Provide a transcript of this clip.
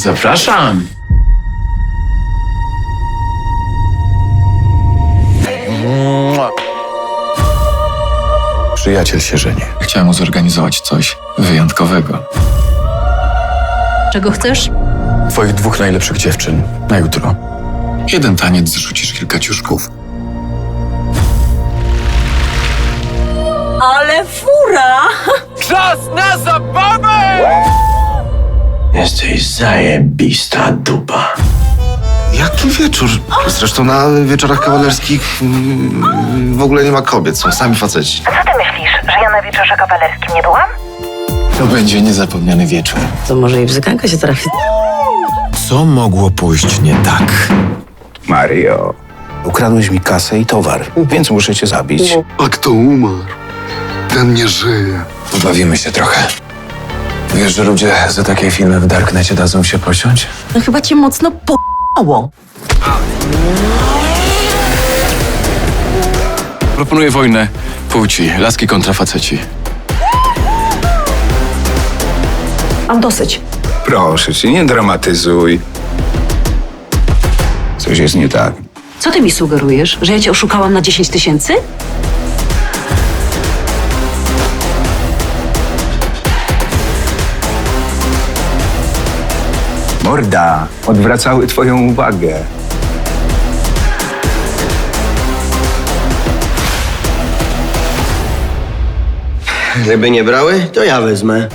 Zapraszam. Przyjaciel się żeni. Chciałem mu zorganizować coś wyjątkowego. Czego chcesz? Twoich dwóch najlepszych dziewczyn na jutro. Jeden taniec zrzucisz kilka ciuszków. Jesteś zajebista dupa. Jaki wieczór? Zresztą na wieczorach kawalerskich mm, w ogóle nie ma kobiet, są sami faceci. Co ty myślisz, że ja na wieczorze kawalerskim nie byłam? To będzie niezapomniany wieczór. To może i bzykanka się trafi. Co mogło pójść nie tak? Mario, ukradłeś mi kasę i towar, więc muszę cię zabić. A kto umarł? Ten nie żyje. Pobawimy się trochę. Wiesz, że ludzie za takie filmy w Darknecie dadzą się posiąść? No chyba cię mocno po***ło. Proponuję wojnę płci. Laski kontra faceci. Mam dosyć. Proszę cię, nie dramatyzuj. Coś jest nie tak. Co ty mi sugerujesz? Że ja cię oszukałam na 10 tysięcy? Morda, odwracały twoją uwagę. Żeby nie brały, to ja wezmę.